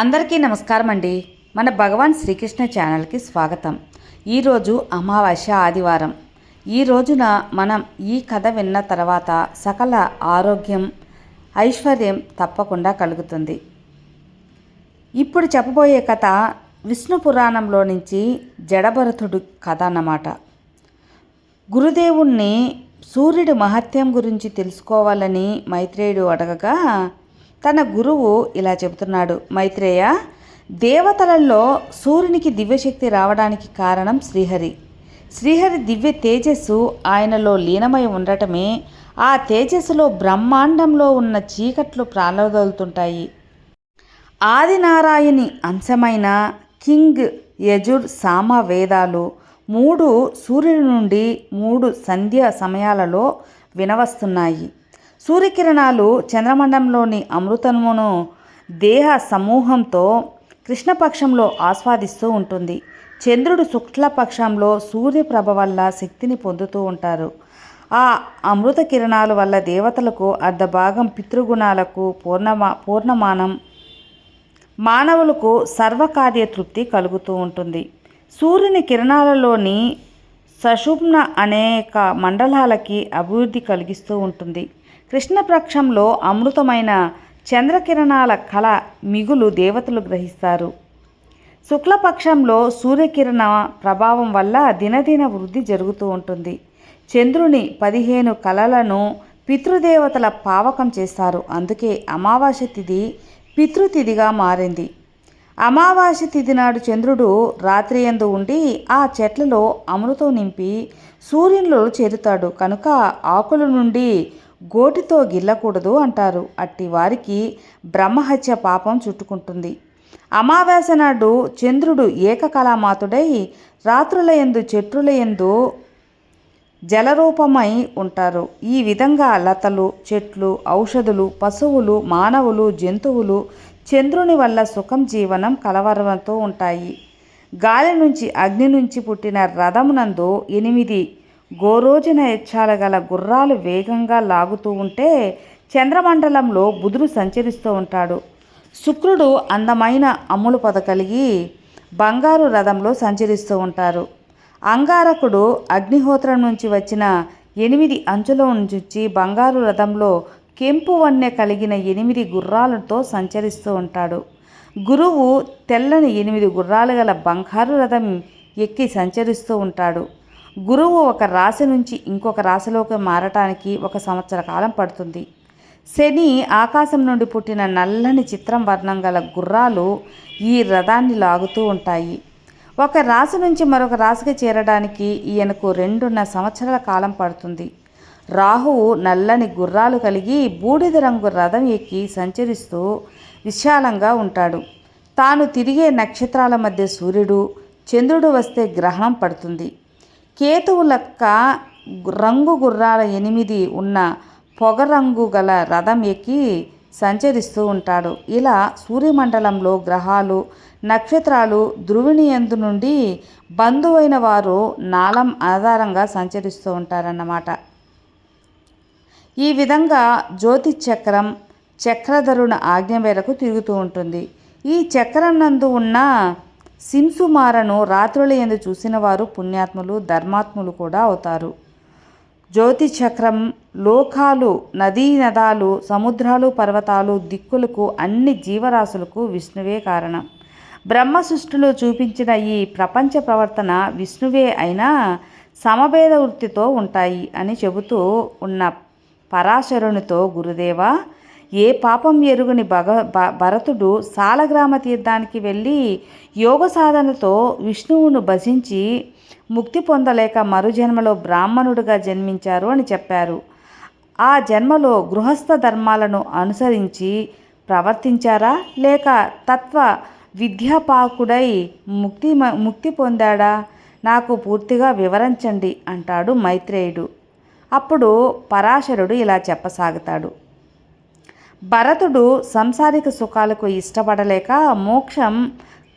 అందరికీ నమస్కారం అండి మన భగవాన్ శ్రీకృష్ణ ఛానల్కి స్వాగతం. ఈరోజు అమావాస్య ఆదివారం. ఈ రోజున మనం ఈ కథ విన్న తర్వాత సకల ఆరోగ్యం ఐశ్వర్యం తప్పకుండా కలుగుతుంది. ఇప్పుడు చెప్పబోయే కథ విష్ణు పురాణంలో నుంచి జడభరతుడు కథ అన్నమాట. గురుదేవుణ్ణి సూర్యుడి మహత్యం గురించి తెలుసుకోవాలని మైత్రేయుడు అడగగా తన గురువు ఇలా చెబుతున్నాడు మైత్రేయ దేవతలలో సూర్యునికి దివ్యశక్తి రావడానికి కారణం శ్రీహరి. శ్రీహరి దివ్య తేజస్సు ఆయనలో లీనమై ఉండటమే ఆ తేజస్సులో బ్రహ్మాండంలో ఉన్న చీకట్లు ప్రాలదలుతుంటాయి ఆదినారాయణి అంశమైన కింగ్ యజుర్ సామ వేదాలు మూడు సూర్యుడి నుండి మూడు సంధ్య సమయాలలో వినవస్తున్నాయి. సూర్యకిరణాలు చంద్రమండంలోని అమృతమును దేహ సమూహంతో కృష్ణపక్షంలో ఆస్వాదిస్తూ ఉంటుంది. చంద్రుడు శుక్లపక్షంలో సూర్యప్రభ వల్ల శక్తిని పొందుతూ ఉంటారు. ఆ అమృత కిరణాల వల్ల దేవతలకు అర్ధభాగం పితృగుణాలకు పూర్ణమా పూర్ణమానం మానవులకు సర్వకార్య తృప్తి కలుగుతూ ఉంటుంది. సూర్యుని కిరణాలలోని సశుభ్న అనేక మండలాలకి అభివృద్ధి కలిగిస్తూ ఉంటుంది. కృష్ణపక్షంలో అమృతమైన చంద్రకిరణాల కళ మిగులు దేవతలు గ్రహిస్తారు. శుక్లపక్షంలో సూర్యకిరణ ప్రభావం వల్ల దినదిన వృద్ధి జరుగుతూ ఉంటుంది. చంద్రుని పదిహేను కళలను పితృదేవతల పావకం చేస్తారు. అందుకే అమావాస్య తిథి పితృతిథిగా మారింది. అమావాస్య తిథి నాడు చంద్రుడు రాత్రి ఎందు ఉండి ఆ చెట్లలో అమృతం నింపి సూర్యునిలో చేరుతాడు. కనుక ఆకుల నుండి గోటితో గిల్లకూడదు అంటారు. అట్టి వారికి బ్రహ్మహత్య పాపం చుట్టుకుంటుంది. అమావాస్య నాడు చంద్రుడు ఏకకళామాతుడై రాత్రుల ఎందు చెట్రుల ఎందు జలరూపమై ఉంటారు. ఈ విధంగా లతలు చెట్లు ఔషధులు పశువులు మానవులు జంతువులు చంద్రుని వల్ల సుఖం జీవనం కలవరంతో ఉంటాయి. గాలి నుంచి అగ్ని నుంచి పుట్టిన రథమునందు ఎనిమిది గోరోజున ఎచ్చాలగల గుర్రాలు వేగంగా లాగుతూ ఉంటే చంద్రమండలంలో బుధుడు సంచరిస్తూ ఉంటాడు. శుక్రుడు అందమైన అమ్ములు పొద కలిగి బంగారు రథంలో సంచరిస్తూ ఉంటారు. అంగారకుడు అగ్నిహోత్రం నుంచి వచ్చిన ఎనిమిది అంచుల నుంచి బంగారు రథంలో కెంపు వన్నె కలిగిన ఎనిమిది గుర్రాలతో సంచరిస్తూ ఉంటాడు. గురువు తెల్లని ఎనిమిది గుర్రాలు గల బంగారు రథం ఎక్కి సంచరిస్తూ ఉంటాడు. గురువు ఒక రాశి నుంచి ఇంకొక రాశిలోకి మారటానికి ఒక సంవత్సర కాలం పడుతుంది. శని ఆకాశం నుండి పుట్టిన నల్లని చిత్రం వర్ణం గల గుర్రాలు ఈ రథాన్ని లాగుతూ ఉంటాయి. ఒక రాశి నుంచి మరొక రాశికి చేరడానికి ఈయనకు రెండున్న సంవత్సరాల కాలం పడుతుంది. రాహువు నల్లని గుర్రాలు కలిగి బూడిద రంగు రథం ఎక్కి సంచరిస్తూ విశాలంగా ఉంటాడు. తాను తిరిగే నక్షత్రాల మధ్య సూర్యుడు చంద్రుడు వస్తే గ్రహణం పడుతుంది. కేతువు లెక్క రంగు గుర్రాల ఎనిమిది ఉన్న పొగరంగు గల రథం ఎక్కి సంచరిస్తూ ఉంటాడు. ఇలా సూర్యమండలంలో గ్రహాలు నక్షత్రాలు ధ్రువిణి ఎందు నుండి బంధువైన వారు నాళం ఆధారంగా సంచరిస్తూ ఉంటారన్నమాట. ఈ విధంగా జ్యోతి చక్రం చక్రధరుణ ఆజ్ఞ మేరకు తిరుగుతూ ఉంటుంది. ఈ చక్రం నందు ఉన్న సింసుమారను రాత్రుల ఎందు చూసిన వారు పుణ్యాత్ములు ధర్మాత్ములు కూడా అవుతారు. జ్యోతి చక్రం లోకాలు నదీ నదాలు సముద్రాలు పర్వతాలు దిక్కులకు అన్ని జీవరాశులకు విష్ణువే కారణం. బ్రహ్మ సృష్టిలో చూపించిన ఈ ప్రపంచ ప్రవర్తన విష్ణువే అయినా సమభేద వృత్తితో ఉంటాయి అని చెబుతూ ఉన్న పరాశరునితో గురుదేవా ఏ పాపం ఎరుగుని భగ భరతుడు సాలగ్రామ తీర్థానికి వెళ్ళి యోగ సాధనతో విష్ణువును భజించి ముక్తి పొందలేక మరుజన్మలో బ్రాహ్మణుడిగా జన్మించారు అని చెప్పారు. ఆ జన్మలో గృహస్థ ధర్మాలను అనుసరించి ప్రవర్తించారా? లేక తత్వ విద్యాపాకుడై ముక్తి ముక్తి పొందాడా? నాకు పూర్తిగా వివరించండి అంటాడు మైత్రేయుడు. అప్పుడు పరాశరుడు ఇలా చెప్పసాగుతాడు. భరతుడు సంసారిక సుఖాలకు ఇష్టపడలేక మోక్షం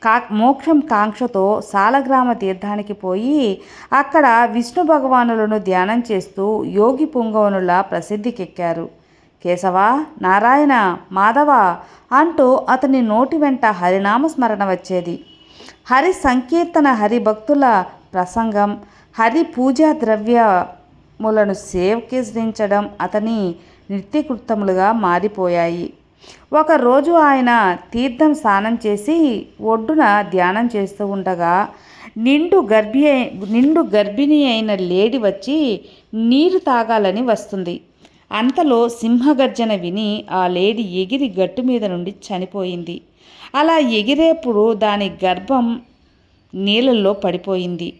కా మోక్షం కాంక్షతో సాలగ్రామ తీర్థానికి పోయి అక్కడ విష్ణు భగవానులను ధ్యానం చేస్తూ యోగి పుంగవనుల ప్రసిద్ధికెక్కారు. కేశవ నారాయణ మాధవ అంటూ అతని నోటి వెంట హరినామ స్మరణ వచ్చేది. హరి సంకీర్తన హరి భక్తుల ప్రసంగం హరి పూజా ద్రవ్యములను సేవకించడం అతని నిత్యకృత్తములుగా మారిపోయాయి. ఒకరోజు ఆయన తీర్థం స్నానం చేసి ఒడ్డున ధ్యానం చేస్తూ ఉండగా నిండు గర్భి నిండు గర్భిణి అయిన లేడి వచ్చి నీరు తాగాలని వస్తుంది. అంతలో సింహగర్జన విని ఆ లేడి ఎగిరి గట్టు మీద నుండి చనిపోయింది. అలా ఎగిరేప్పుడు దాని గర్భం నీళ్ళల్లో పడిపోయింది.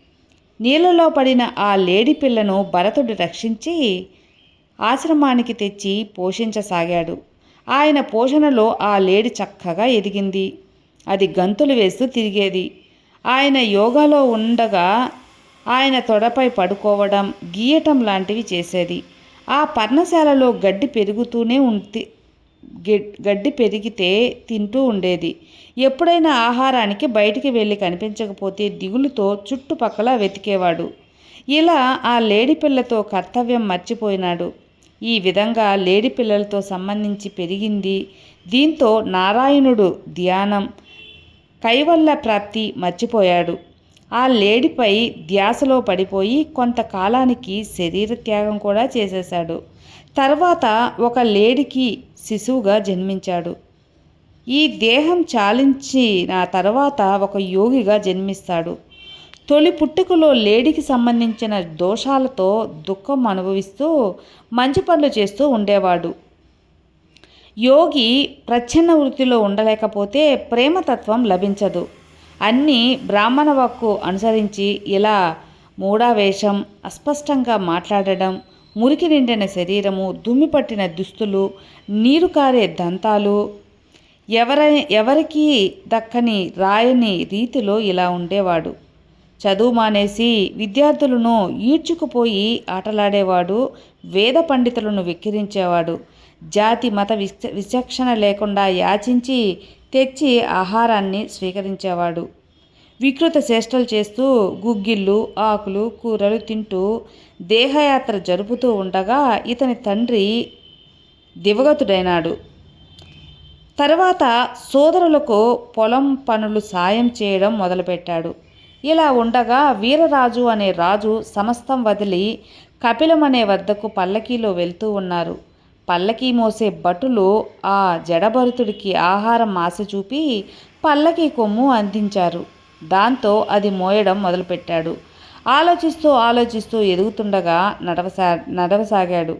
నీళ్ళలో పడిన ఆ లేడి పిల్లను భరతుడు రక్షించి ఆశ్రమానికి తెచ్చి పోషించసాగాడు. ఆయన పోషణలో ఆ లేడి చక్కగా ఎదిగింది. అది గంతులు వేస్తూ తిరిగేది. ఆయన యోగాలో ఉండగా ఆయన తొడపై పడుకోవడం గీయటం లాంటివి చేసేది. ఆ పర్ణశాలలో గడ్డి పెరుగుతూనే ఉంటే గడ్డి పెరిగితే తింటూ ఉండేది. ఎప్పుడైనా ఆహారానికి బయటికి వెళ్ళి కనిపించకపోతే దిగులుతో చుట్టుపక్కల వెతికేవాడు. ఇలా ఆ లేడి పిల్లతో కర్తవ్యం మర్చిపోయినాడు. ఈ విధంగా లేడి పిల్లలతో సంబంధించి పెరిగింది. దీంతో నారాయణుడు ధ్యానం కైవల్ల ప్రాప్తి మర్చిపోయాడు. ఆ లేడిపై ధ్యాసలో పడిపోయి కొంతకాలానికి శరీర త్యాగం కూడా చేసేశాడు. తర్వాత ఒక లేడికి శిశువుగా జన్మించాడు. ఈ దేహం చాలించిన తర్వాత ఒక యోగిగా జన్మిస్తాడు. తొలి పుట్టుకలో లేడికి సంబంధించిన దోషాలతో దుఃఖం అనుభవిస్తూ మంచి పనులు చేస్తూ ఉండేవాడు. యోగి ప్రచ్ఛన్న వృత్తిలో ఉండలేకపోతే ప్రేమతత్వం లభించదు. అన్నీ బ్రాహ్మణ వాక్కు అనుసరించి ఇలా మూడావేషం అస్పష్టంగా మాట్లాడడం మురికి నిండిన శరీరము దుమ్మి పట్టిన దుస్తులు నీరు కారే దంతాలు ఎవర ఎవరికి దక్కని రాయని రీతిలో ఇలా ఉండేవాడు. చదువు మానేసి విద్యార్థులను ఈడ్చుకుపోయి ఆటలాడేవాడు వేద పండితులను వెక్కిరించేవాడు. జాతి మత విచక్షణ లేకుండా యాచించి తెచ్చి ఆహారాన్ని స్వీకరించేవాడు. వికృత చేష్టలు చేస్తూ గుగ్గిళ్ళు ఆకులు కూరలు తింటూ దేహయాత్ర జరుపుతూ ఉండగా ఇతని తండ్రి దివగతుడైనాడు. తర్వాత సోదరులకు పొలం పనులు సాయం చేయడం మొదలుపెట్టాడు. ఇలా ఉండగా వీరరాజు అనే రాజు సమస్తం వదిలి కపిలం అనే వద్దకు పల్లకీలో వెళ్తూ ఉన్నారు. పల్లకీ మోసే భటులు ఆ జడభరుతుడికి ఆహారం ఆశ చూపి పల్లకీ కొమ్ము అందించారు. దాంతో అది మోయడం మొదలుపెట్టాడు. ఆలోచిస్తూ ఆలోచిస్తూ ఎదుగుతుండగా నడవసా నడవసాగాడు.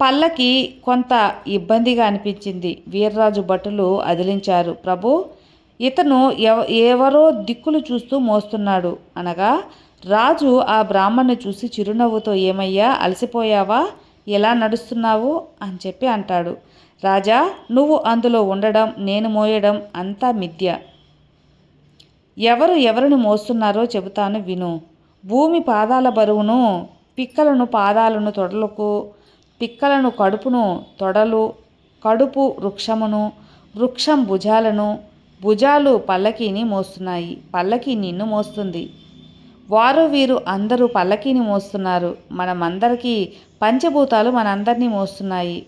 పల్లకి కొంత ఇబ్బందిగా అనిపించింది. వీర్రాజు భటులు అదిలించారు. ప్రభు ఇతను ఎవ ఎవరో దిక్కులు చూస్తూ మోస్తున్నాడు. అనగా రాజు ఆ బ్రాహ్మణ్ణి చూసి చిరునవ్వుతో ఏమయ్యా అలసిపోయావా? ఎలా నడుస్తున్నావు? అని చెప్పి అంటాడు. రాజా నువ్వు అందులో ఉండడం నేను మోయడం అంతా మిథ్య. ఎవరు ఎవరిని మోస్తున్నారో చెబుతాను విను. భూమి పాదాల బరువును పిక్కలను పాదాలను తొడలకు పిక్కలను కడుపును తొడలు కడుపు వృక్షమును వృక్షం భుజాలను భుజాలు పల్లకీని మోస్తున్నాయి. పల్లకీ నిన్ను మోస్తుంది. వారు వీరు అందరూ పల్లకీని మోస్తున్నారు. మనమందరికీ పంచభూతాలు మనందరినీ మోస్తున్నాయి.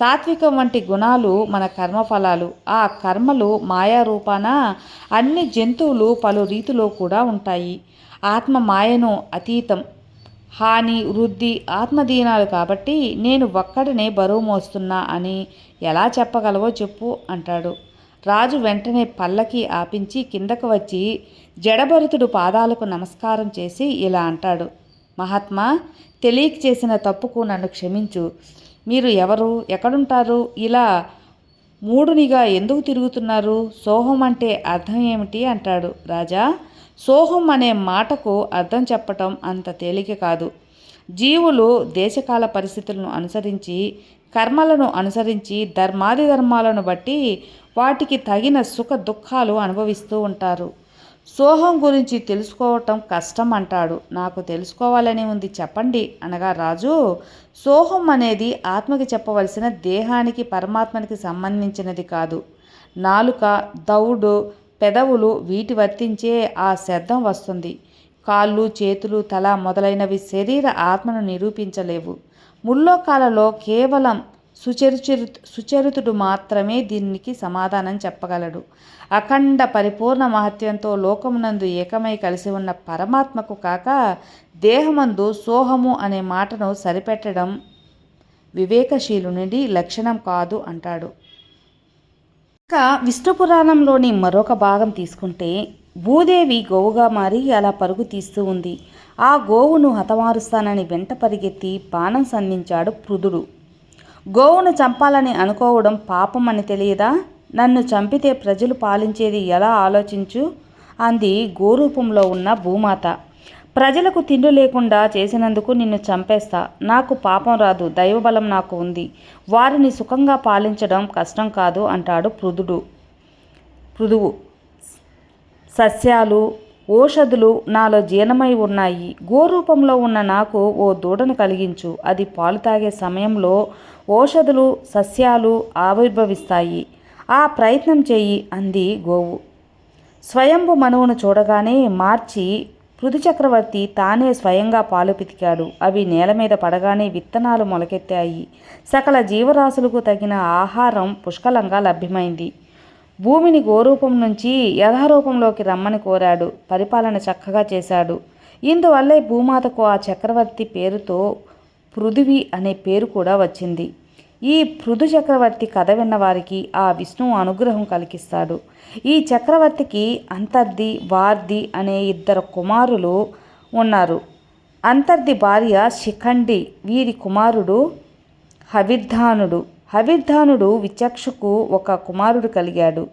సాత్వికం వంటి గుణాలు మన కర్మఫలాలు. ఆ కర్మలు మాయా రూపాన అన్ని జంతువులు పలు రీతిలో కూడా ఉంటాయి. ఆత్మ మాయను అతీతం. హాని వృద్ధి ఆత్మదీనాలు కాబట్టి నేను ఒక్కడనే బరువు మోస్తున్నా అని ఎలా చెప్పగలవో చెప్పు అంటాడు. రాజు వెంటనే పల్లకి ఆపించి కిందకు వచ్చి జడభరుతుడు పాదాలకు నమస్కారం చేసి ఇలా అంటాడు. మహాత్మా తెలియక చేసిన తప్పుకు నన్ను క్షమించు. మీరు ఎవరు? ఎక్కడుంటారు? ఇలా మూడునిగా ఎందుకు తిరుగుతున్నారు? సోహం అంటే అర్థం ఏమిటి? అంటాడు. రాజా సోహం అనే మాటకు అర్థం చెప్పటం అంత తేలిక కాదు. జీవులు దేశకాల పరిస్థితులను అనుసరించి కర్మలను అనుసరించి ధర్మాది ధర్మాలను బట్టి వాటికి తగిన సుఖ దుఃఖాలు అనుభవిస్తూ ఉంటారు. సోహం గురించి తెలుసుకోవటం కష్టం అంటాడు. నాకు తెలుసుకోవాలని ఉంది చెప్పండి అనగా రాజు సోహం అనేది ఆత్మకి చెప్పవలసిన దేహానికి పరమాత్మనికి సంబంధించినది కాదు. నాలుక దౌడు పెదవులు వీటి వర్తించే ఆ శబ్దం వస్తుంది. కాళ్ళు చేతులు తల మొదలైనవి శరీర ఆత్మను నిరూపించలేవు. ముల్లోకాలలో కేవలం సుచరుచరు సుచరితుడు మాత్రమే దీనికి సమాధానం చెప్పగలడు. అఖండ పరిపూర్ణ మహత్యంతో లోకమునందు ఏకమై కలిసి ఉన్న పరమాత్మకు కాక దేహమందు సోహము అనే మాటను సరిపెట్టడం వివేకశీలుని లక్షణం కాదు అంటాడు. ఇక విష్ణు పురాణంలోని మరొక భాగం తీసుకుంటే భూదేవి గోవుగా మారి అలా పరుగు తీస్తూ ఉంది. ఆ గోవును హతమారుస్తానని వెంట పరిగెత్తి బాణం సంధించాడు పృథుడు. గోవును చంపాలని అనుకోవడం పాపం అని తెలియదా? నన్ను చంపితే ప్రజలు పాలించేది ఎలా ఆలోచించు? అంది గోరూపంలో ఉన్న భూమాత. ప్రజలకు తిండి లేకుండా చేసినందుకు నిన్ను చంపేస్తా. నాకు పాపం రాదు దైవబలం నాకు ఉంది. వారిని సుఖంగా పాలించడం కష్టం కాదు అంటాడు పృథుడు. పృథువు. సస్యాలు ఓషధులు నాలో జీర్ణమై ఉన్నాయి. గోరూపంలో ఉన్న నాకు ఓ దూడను కలిగించు. అది పాలు తాగే సమయంలో ఓషధులు సస్యాలు ఆవిర్భవిస్తాయి. ఆ ప్రయత్నం చేయి అంది గోవు. స్వయంభు మనువును చూడగానే మార్చి పృథు చక్రవర్తి తానే స్వయంగా పాలు పితికాడు. అవి నేల మీద పడగానే విత్తనాలు మొలకెత్తాయి. సకల జీవరాశులకు తగిన ఆహారం పుష్కలంగా లభ్యమైంది. భూమిని గోరూపం నుంచి యథారూపంలోకి రమ్మని కోరాడు. పరిపాలన చక్కగా చేశాడు. ఇందువల్లే భూమాతకు ఆ చక్రవర్తి పేరుతో పృథివి అనే పేరు కూడా వచ్చింది. ఈ పృథు చక్రవర్తి కథ విన్నవారికి ఆ విష్ణువు అనుగ్రహం కలిగిస్తాడు. ఈ చక్రవర్తికి అంతర్ది వార్ది అనే ఇద్దరు కుమారులు ఉన్నారు. అంతర్ది భార్య శిఖండి. వీరి కుమారుడు హవిర్ధానుడు. హవిర్ధానుడు విచక్షకు ఒక కుమారుడు కలిగాడు.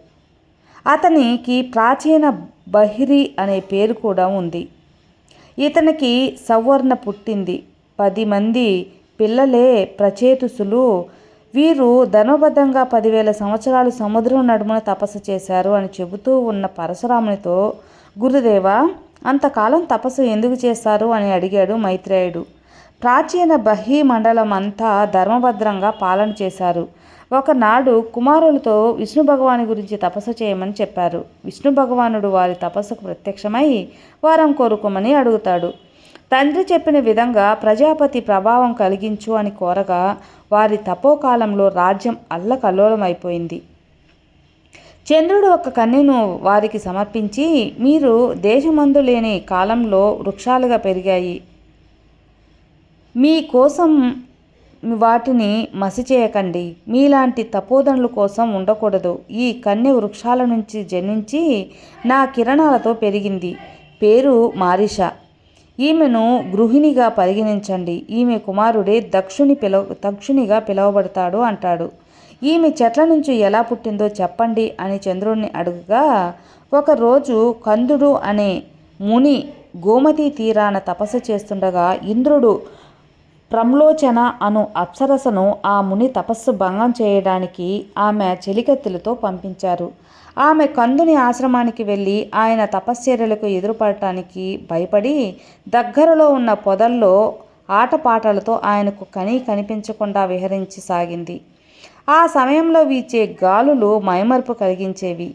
అతనికి ప్రాచీన బహిరి అనే పేరు కూడా ఉంది. ఇతనికి సవర్ణ పుట్టింది. పది మంది పిల్లలే ప్రచేతుసులు. వీరు ధనబద్ధంగా పదివేల సంవత్సరాలు సముద్రం నడుమున తపస్సు చేశారు అని చెబుతూ ఉన్న పరశురామునితో గురుదేవ అంతకాలం తపస్సు ఎందుకు చేస్తారు అని అడిగాడు మైత్రేయుడు. ప్రాచీన బహి మండలం అంతా ధర్మభద్రంగా పాలన చేశారు. ఒకనాడు కుమారులతో విష్ణు భగవాని గురించి తపస్సు చేయమని చెప్పారు. విష్ణు భగవానుడు వారి తపస్సుకు ప్రత్యక్షమై వారం కోరుకోమని అడుగుతాడు. తండ్రి చెప్పిన విధంగా ప్రజాపతి ప్రభావం కలిగించు అని కోరగా వారి తపోకాలంలో రాజ్యం అల్లకల్లోలమైపోయింది. చంద్రుడు ఒక కన్నెను వారికి సమర్పించి మీరు దేశమందు లేని కాలంలో వృక్షాలుగా పెరిగాయి. మీ కోసం వాటిని మసి చేయకండి మీలాంటి తపోదనుల కోసం ఉండకూడదు. ఈ కన్య వృక్షాల నుంచి జనించి నా కిరణాలతో పెరిగింది. పేరు మారిష. ఈమెను గృహిణిగా పరిగణించండి. ఈమె కుమారుడే దక్షుని పిలవ దక్షునిగా పిలువబడతాడు అంటాడు. ఈమె చెట్ల నుంచి ఎలా పుట్టిందో చెప్పండి అని చంద్రుణ్ణి అడుగుగా ఒకరోజు కందుడు అనే ముని గోమతి తీరాన తపస్సు చేస్తుండగా ఇంద్రుడు ప్రమ్లోచన అను అప్సరసను ఆ ముని తపస్సు భంగం చేయడానికి ఆమె చెలికత్తెలతో పంపించారు. ఆమె కందుని ఆశ్రమానికి వెళ్ళి ఆయన తపశ్చర్యలకు ఎదురుపడటానికి భయపడి దగ్గరలో ఉన్న పొదల్లో ఆటపాటలతో ఆయనకు కనీ కనిపించకుండా విహరించి సాగింది. ఆ సమయంలో వీచే గాలులు మైమర్పు కలిగించేవి.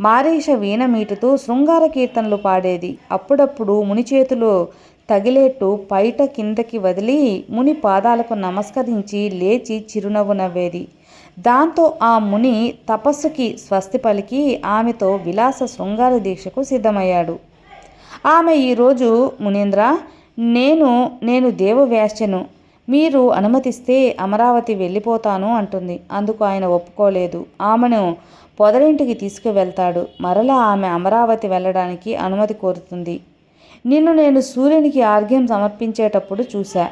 మారీష వీణ మీటుతూ శృంగార కీర్తనలు పాడేది. అప్పుడప్పుడు ముని చేతులు తగిలేట్టు పైట కిందకి వదిలి ముని పాదాలకు నమస్కరించి లేచి చిరునవ్వు నవ్వేది. దాంతో ఆ ముని తపస్సుకి స్వస్తి పలికి ఆమెతో విలాస శృంగార దీక్షకు సిద్ధమయ్యాడు. ఆమె ఈరోజు మునీంద్ర నేను నేను దేవవ్యాస్యను మీరు అనుమతిస్తే అమరావతి వెళ్ళిపోతాను అంటుంది. అందుకు ఆయన ఒప్పుకోలేదు. ఆమెను పొదరింటికి తీసుకువెళ్తాడు. మరలా ఆమె అమరావతి వెళ్ళడానికి అనుమతి కోరుతుంది. నిన్ను నేను సూర్యునికి ఆర్ఘ్యం సమర్పించేటప్పుడు చూశా.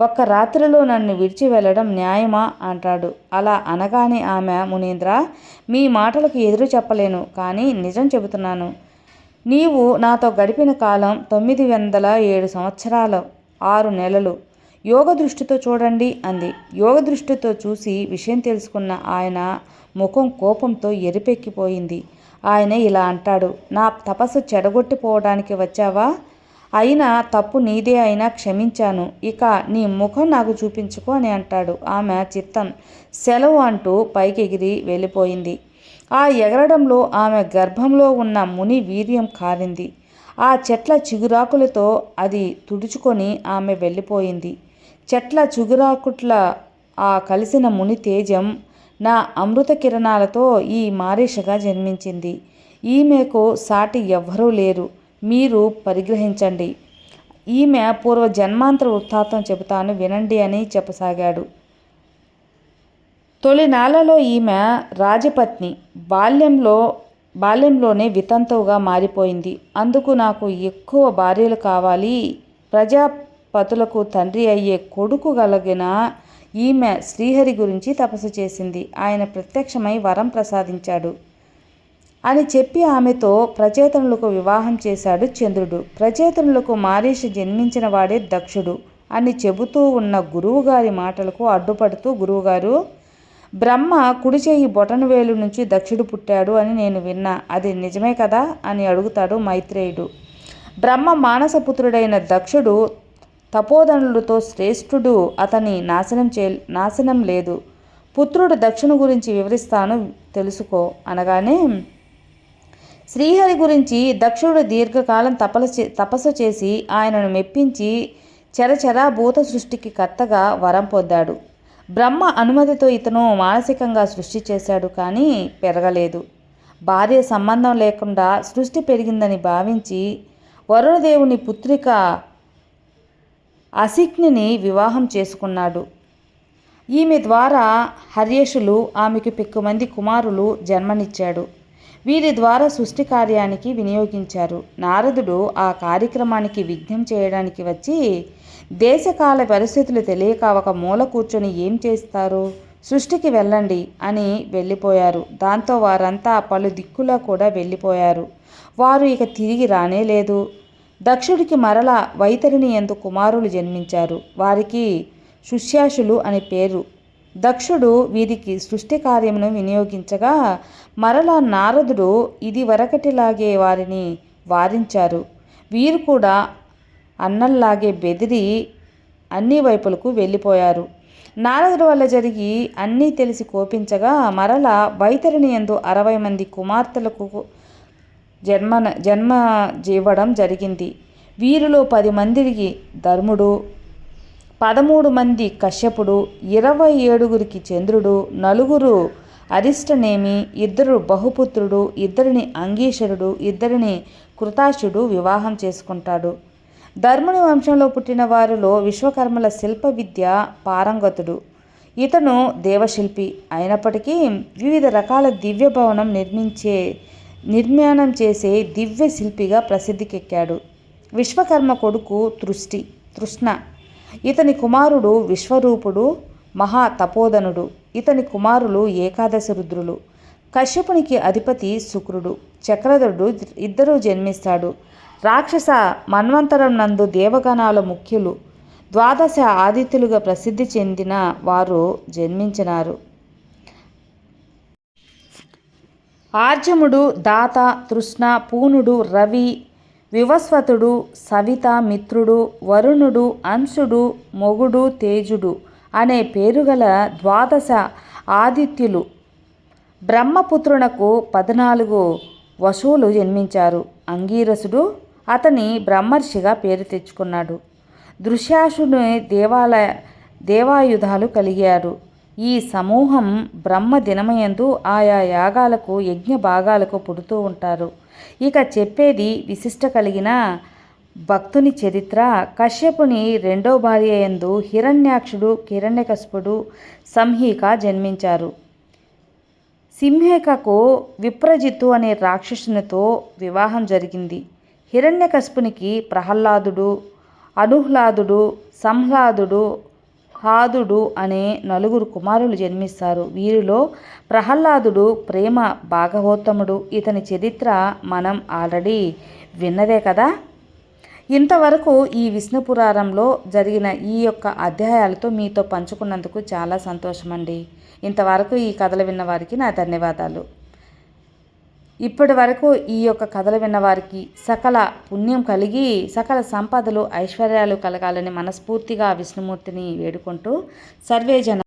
ఒక్క రాత్రిలో నన్ను విడిచి వెళ్ళడం న్యాయమా? అంటాడు. అలా అనగానే ఆమె మునీంద్ర మీ మాటలకు ఎదురు చెప్పలేను కానీ నిజం చెబుతున్నాను. నీవు నాతో గడిపిన కాలం తొమ్మిది వందల ఏడు సంవత్సరాలు ఆరు నెలలు. యోగ దృష్టితో చూడండి అంది. యోగ దృష్టితో చూసి విషయం తెలుసుకున్న ఆయన ముఖం కోపంతో ఎరిపెక్కిపోయింది. ఆయన ఇలా అంటాడు. నా తపస్సు చెడగొట్టిపోవడానికి వచ్చావా? అయినా తప్పు నీదే అయినా క్షమించాను. ఇక నీ ముఖం నాకు చూపించుకో అని అంటాడు. ఆమె చిత్తం సెలవు అంటూ పైకి ఎగిరి వెళ్ళిపోయింది. ఆ ఎగరడంలో ఆమె గర్భంలో ఉన్న ముని వీర్యం కారింది. ఆ చెట్ల చిగురాకులతో అది తుడుచుకొని ఆమె వెళ్ళిపోయింది. చెట్ల చిగురాకుట్ల ఆ కలిసిన ముని తేజం నా అమృత కిరణాలతో ఈ మారీషగా జన్మించింది. ఈమెకు సాటి ఎవ్వరూ లేరు. మీరు పరిగ్రహించండి. ఈమె పూర్వ జన్మాంతర వృత్తాంతం చెబుతాను వినండి అని చెప్పసాగాడు. తొలినాళ్ళలో ఈమె రాజపత్ని. బాల్యంలో బాల్యంలోనే వితంతువుగా మారిపోయింది. అందుకు నాకు ఎక్కువ భార్యలు కావాలి. ప్రజాపతులకు తండ్రి అయ్యే కొడుకు కలిగిన ఈమె శ్రీహరి గురించి తపస్సు చేసింది. ఆయన ప్రత్యక్షమై వరం ప్రసాదించాడు. అని చెప్పి ఆమెతో ప్రచేతనులకు వివాహం చేశాడు చంద్రుడు. ప్రచేతనులకు మారీష జన్మించిన వాడే దక్షుడు అని చెబుతూ ఉన్న గురువుగారి మాటలకు అడ్డుపడుతూ గురువుగారు బ్రహ్మ కుడి చేయి బొటనవేలు నుంచి దక్షుడు పుట్టాడు అని నేను విన్నా. అది నిజమే కదా అని అడుగుతాడు మైత్రేయుడు. బ్రహ్మ మానసపుత్రుడైన దక్షుడు తపోధనులతో శ్రేష్ఠుడు. అతని నాశనం చే నాశనం లేదు. పుత్రుడు దక్షిణ గురించి వివరిస్తాను తెలుసుకో అనగానే శ్రీహరి గురించి దక్షుడు దీర్ఘకాలం తపల తపస్సు చేసి ఆయనను మెప్పించి చరచరా భూత సృష్టికి కర్తగా వరం పొందాడు. బ్రహ్మ అనుమతితో ఇతను మానసికంగా సృష్టి చేశాడు కానీ పెరగలేదు. భార్య సంబంధం లేకుండా సృష్టి పెరిగిందని భావించి వరుణదేవుని పుత్రిక అసిక్నిని వివాహం చేసుకున్నాడు. ఈమె ద్వారా హర్యషులు ఆమెకు పెక్కుమంది కుమారులు జన్మనిచ్చాడు. వీరి ద్వారా సృష్టి కార్యానికి వినియోగించారు. నారదుడు ఆ కార్యక్రమానికి విఘ్నం చేయడానికి వచ్చి దేశకాల పరిస్థితులు తెలియక ఒక మూల కూర్చొని ఏం చేస్తారు? సృష్టికి వెళ్ళండి అని వెళ్ళిపోయారు. దాంతో వారంతా పలు దిక్కులా కూడా వెళ్ళిపోయారు. వారు ఇక తిరిగి రానే లేదు. దక్షుడికి మరల వైతరిని ఎందు కుమారులు జన్మించారు. వారికి శుష్యాషులు అని పేరు దక్షుడు వీరికి సృష్టి కార్యమును వినియోగించగా మరలా నారదుడు ఇది వరకటిలాగే వారిని వారించారు. వీరు కూడా అన్నల్లాగే బెదిరి అన్ని వైపులకు వెళ్ళిపోయారు. నారదుడు వల్ల జరిగి అన్నీ తెలిసి కోపించగా మరల వైతరిని ఎందు అరవై మంది కుమార్తెలకు జన్మ జన్మ జీవడం జరిగింది. వీరిలో పది మందికి ధర్ముడు పదమూడు మంది కశ్యపుడు ఇరవై ఏడుగురికి చంద్రుడు నలుగురు అరిష్టనేమి ఇద్దరు బహుపుత్రుడు ఇద్దరిని అంగీశరుడు ఇద్దరిని కృతాశుడు వివాహం చేసుకుంటాడు. ధర్ముని వంశంలో పుట్టిన వారిలో విశ్వకర్మల శిల్ప విద్య పారంగతుడు. ఇతను దేవశిల్పి. అయినప్పటికీ వివిధ రకాల దివ్య భవనం నిర్మించే నిర్మాణం చేసే దివ్య శిల్పిగా ప్రసిద్ధికెక్కాడు. విశ్వకర్మ కొడుకు తృష్టి తృష్ణ. ఇతని కుమారుడు విశ్వరూపుడు మహా తపోధనుడు. ఇతని కుమారులు ఏకాదశ రుద్రులు. కశ్యపునికి అధిపతి శుక్రుడు. చక్రధరుడు ఇద్దరూ జన్మిస్తాడు. రాక్షస మన్వంతరం నందు దేవగణాల ముఖ్యులు. ద్వాదశ ఆదిత్యులుగా ప్రసిద్ధి చెందిన వారు జన్మించినారు. ఆర్జముడు దాత తృష్ణ పూనుడు రవి వివస్వతుడు సవిత మిత్రుడు వరుణుడు అంశుడు మొగుడు తేజుడు అనే పేరుగల ద్వాదశ ఆదిత్యులు బ్రహ్మపుత్రునకు పద్నాలుగు వశువులు జన్మించారు. అంగీరసుడు అతని బ్రహ్మర్షిగా పేరు తెచ్చుకున్నాడు. దృశ్యాసుని దేవాలయ దేవాయుధాలు కలిగారు. ఈ సమూహం బ్రహ్మ దినమయందు ఆయా యాగాలకు యజ్ఞ భాగాలకు పుడుతూ ఉంటారు. ఇక చెప్పేది విశిష్ట కలిగిన భక్తుని చరిత్ర. కశ్యపుని రెండో భార్య ఎందు హిరణ్యాక్షుడు కిరణ్యకశపుడు సంహిక జన్మించారు. సింహికకు విప్రజిత్తు అనే రాక్షసునితో వివాహం జరిగింది. హిరణ్యకశుపునికి ప్రహ్లాదుడు అనుహ్లాదుడు సంహ్లాదుడు హాదుడు అనే నలుగురు కుమారులు జన్మిస్తారు. వీరిలో ప్రహ్లాదుడు ప్రేమ భాగవోత్తముడు ఇతని చరిత్ర మనం ఆల్రెడీ విన్నదే కదా? ఇంతవరకు ఈ విష్ణు పురాణంలో జరిగిన ఈ యొక్క అధ్యాయాలతో మీతో పంచుకున్నందుకు చాలా సంతోషమండి. ఇంతవరకు ఈ కథలు విన్న వారికి నా ధన్యవాదాలు. ఇప్పటి వరకు ఈ యొక్క కథలు విన్నవారికి సకల పుణ్యం కలిగి సకల సంపదలు ఐశ్వర్యాలు కలగాలని మనస్ఫూర్తిగా విష్ణుమూర్తిని వేడుకుంటూ సర్వేజన